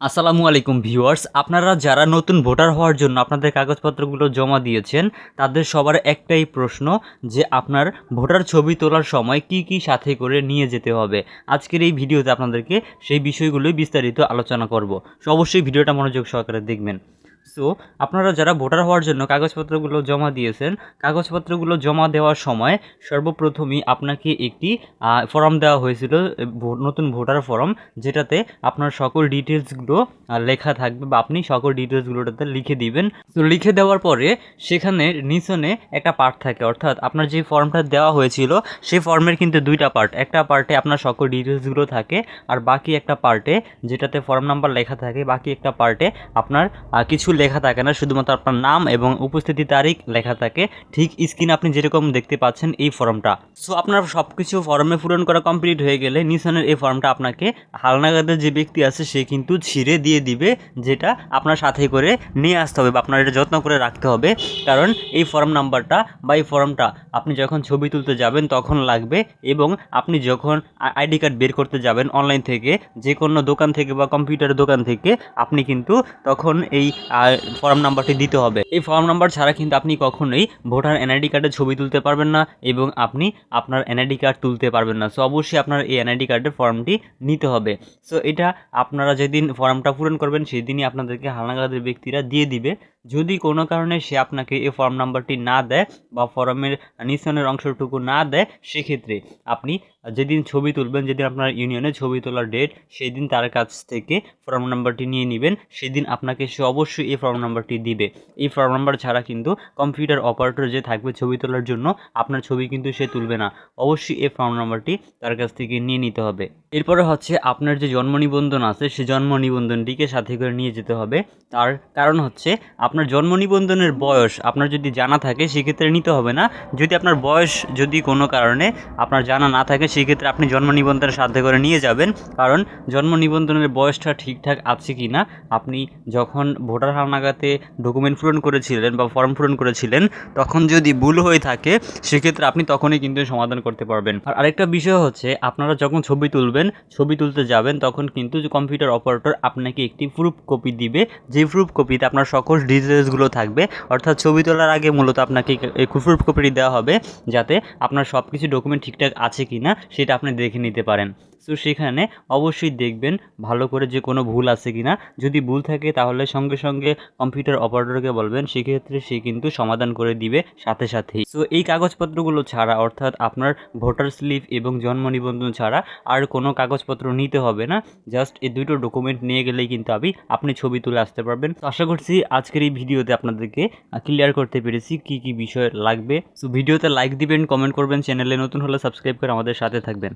আসসালামু আলাইকুম ভিউয়ার্স, আপনারা যারা নতুন ভোটার হওয়ার জন্য আপনাদের কাগজপত্রগুলো জমা দিয়েছেন, তাদের সবার একটাই প্রশ্ন যে আপনার ভোটার ছবি তোলার সময় কি কি সাথে করে নিয়ে যেতে হবে। আজকের এই ভিডিওতে আপনাদেরকে সেই বিষয়গুলোই বিস্তারিত আলোচনা করব। অবশ্যই ভিডিওটা মনোযোগ সহকারে দেখবেন। সো আপনারা যারা ভোটার হওয়ার জন্য কাগজপত্রগুলো জমা দিয়েছেন কাগজপত্রগুলো জমা দেওয়ার সময় সর্বপ্রথমই আপনাকে একটি ফর্ম দেওয়া হয়েছিল নতুন ভোটার ফর্ম যেটাতে আপনার সকল ডিটেলসগুলো লেখা থাকবে বা আপনি সকল ডিটেলসগুলোটাতে লিখে দিবেন। তো লিখে দেওয়ার পরে সেখানে নিচনে একটা পার্ট থাকে অর্থাৎ আপনার যে ফর্মটা দেওয়া হয়েছিল সেই ফর্মের কিন্তু দুইটা পার্ট একটা পার্টে আপনার সকল ডিটেলসগুলো থাকে আর বাকি একটা পার্টে যেটাতে ফর্ম নাম্বার লেখা থাকে বাকি একটা পার্টে আপনার আহ, কিছু লেখা থাকে না, শুধুমাত্র আপনার নাম এবং উপস্থিতি তারিখ লেখা থাকে। ঠিক স্ক্রিনে আপনি যেরকম দেখতে পাচ্ছেন এই ফর্মটা। সো আপনার সব কিছু ফর্মে পূরণ করা কমপ্লিট হয়ে গেলে নিশানের এই ফর্মটা আপনাকে হালনাগাদের যে ব্যক্তি আছে, সে কিন্তু ছিঁড়ে দিয়ে দিবে, যেটা আপনার সাথে করে নিয়ে আসতে হবে বা আপনার এটা যত্ন করে রাখতে হবে। কারণ এই ফর্ম নাম্বারটা বা এই ফর্মটা আপনি যখন ছবি তুলতে যাবেন, তখন লাগবে এবং আপনি যখন আইডি কার্ড বের করতে যাবেন অনলাইন থেকে যে কোনো দোকান থেকে বা কম্পিউটার দোকান থেকে, আপনি কিন্তু তখন এই ফর্ম নাম্বারটি দিতে হবে। এই ফর্ম নাম্বার ছাড়া কিন্তু আপনি কখনোই ভোটার এনআইডি কার্ডের ছবি তুলতে পারবেন না এবং আপনি আপনার এনআইডি কার্ড তুলতে পারবেন না। সো, অবশ্যই আপনার এই এনআইডি কার্ডের ফর্মটি নিতে হবে। সো, এটা আপনারা যেদিন ফর্মটা পূরণ করবেন, সেদিনই আপনাদেরকে হালনাগাদের ব্যক্তিরা দিয়ে দিবে। যদি কোনো কারণে সে আপনাকে এই ফর্ম নাম্বারটি না দেয় বা ফর্মের নিচনের অংশটুকু না দেয়, সেক্ষেত্রে আপনি যেদিন ছবি তুলবেন, যেদিন আপনার ইউনিয়নে ছবি তোলার ডেট সেই দিন তার কাছ থেকে ফর্ম নাম্বারটি নিয়ে নেবেন। সেদিন আপনাকে সে অবশ্যই এই ফর্ম নাম্বারটি দিবে। এই ফর্ম নাম্বার ছাড়া কিন্তু কম্পিউটার অপারেটর যে থাকবে ছবি তোলার জন্য, আপনার ছবি কিন্তু সে তুলবে না। অবশ্যই এই ফর্ম নাম্বারটি তার কাছ থেকে নিয়ে নিতে হবে। এরপরে হচ্ছে আপনার যে জন্ম নিবন্ধন আছে, সে জন্ম নিবন্ধনটিকে সাথে করে নিয়ে যেতে হবে। তার কারণ হচ্ছে আপনার জন্ম নিবন্ধনের বয়স আপনার যদি জানা থাকে, সেক্ষেত্রে নিতে হবে না। যদি আপনার বয়স যদি কোনো কারণে আপনার জানা না থাকে, সেক্ষেত্রে আপনি জন্ম নিবন্ধনের সাথে করে নিয়ে যাবেন। কারণ জন্ম নিবন্ধনের বয়সটা ঠিকঠাক আছে কি না, আপনি যখন ভোটার হালনাগাতে ডকুমেন্ট পূরণ করেছিলেন বা ফর্ম পূরণ করেছিলেন, তখন যদি ভুল হয়ে থাকে, সেক্ষেত্রে আপনি তখনই কিন্তু সমাধান করতে পারবেন। আর আরেকটা বিষয় হচ্ছে, আপনারা যখন ছবি তুলবেন, ছবি তুলতে যাবেন, তখন কিন্তু কম্পিউটার অপারেটর আপনাকে একটি প্রুফ কপি দিবে। যে প্রুফ কপিতে আপনার সকল ডিটেলসগুলো থাকবে। অর্থাৎ ছবি তোলার আগে মূলত আপনাকে এই প্রুফ কপিটি দেওয়া হবে যাতে আপনার সব কিছু ডকুমেন্ট ঠিকঠাক আছে কি না সেটা আপনি দেখে নিতে পারেন। তো সেখানে অবশ্যই দেখবেন ভালো করে যে কোনো ভুল আছে কি না যদি ভুল থাকে তাহলে সঙ্গে সঙ্গে কম্পিউটার অপারেটরকে বলবেন, সেক্ষেত্রে সে কিন্তু সমাধান করে দিবে সাথে সাথেই। সো এই কাগজপত্রগুলো ছাড়া, অর্থাৎ আপনার ভোটার স্লিপ এবং জন্ম নিবন্ধন ছাড়া আর কোনো কাগজপত্র নিতে হবে না। জাস্ট এই দুটো ডকুমেন্ট নিয়ে গেলেই কিন্তু আপনি আপনি ছবি তুলে আসতে পারবেন। তো আশা করছি আজকের এই ভিডিওতে আপনাদেরকে ক্লিয়ার করতে পেরেছি কি কি বিষয় লাগবে। সো ভিডিওতে লাইক দিবেন কমেন্ট করবেন চ্যানেলে নতুন হলে সাবস্ক্রাইব করে আমাদের সাথে থাকবেন।